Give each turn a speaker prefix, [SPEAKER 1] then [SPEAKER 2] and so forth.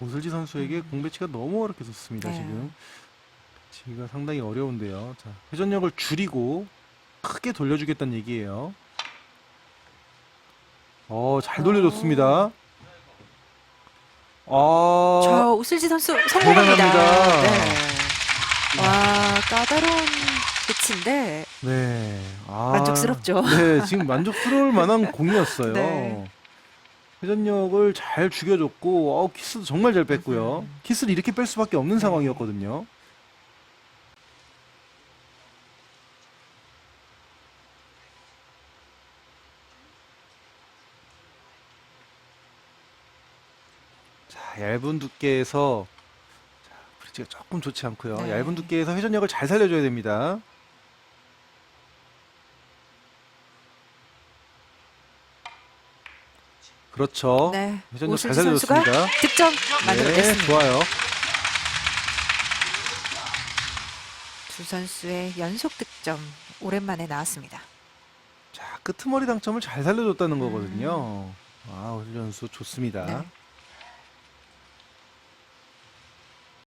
[SPEAKER 1] 오슬지 선수에게 공 배치가 너무 어렵게 섰습니다,
[SPEAKER 2] 네.
[SPEAKER 1] 지금. 배치가 상당히 어려운데요. 자, 회전력을 줄이고 크게 돌려주겠다는 얘기예요. 어, 잘 돌려줬습니다. 아,
[SPEAKER 2] 저 오슬지 선수 성공합니다.
[SPEAKER 1] 대단합니다.
[SPEAKER 2] 네. 와 까다로운 배치인데
[SPEAKER 1] 네. 아,
[SPEAKER 2] 만족스럽죠.
[SPEAKER 1] 네, 지금 만족스러울 만한 공이었어요.
[SPEAKER 2] 네.
[SPEAKER 1] 회전력을 잘 죽여줬고, 어, 키스도 정말 잘 뺐고요.
[SPEAKER 2] 음.
[SPEAKER 1] 키스를 이렇게 뺄 수밖에 없는
[SPEAKER 2] 네.
[SPEAKER 1] 상황이었거든요. 자, 얇은 두께에서 자, 브릿지가 조금 좋지 않고요.
[SPEAKER 2] 네.
[SPEAKER 1] 얇은 두께에서 회전력을 잘 살려줘야 됩니다. 그렇죠.
[SPEAKER 2] 네.
[SPEAKER 1] 회전력 잘
[SPEAKER 2] 선수가
[SPEAKER 1] 살려줬습니다.
[SPEAKER 2] 득점
[SPEAKER 1] 네,
[SPEAKER 2] 만들어냈습니다.
[SPEAKER 1] 좋아요.
[SPEAKER 2] 두 선수의 연속 득점 오랜만에 나왔습니다.
[SPEAKER 1] 자, 끄트머리 당점을 잘 살려줬다는
[SPEAKER 2] 음.
[SPEAKER 1] 거거든요. 아, 오슬 선수 좋습니다.
[SPEAKER 2] 네.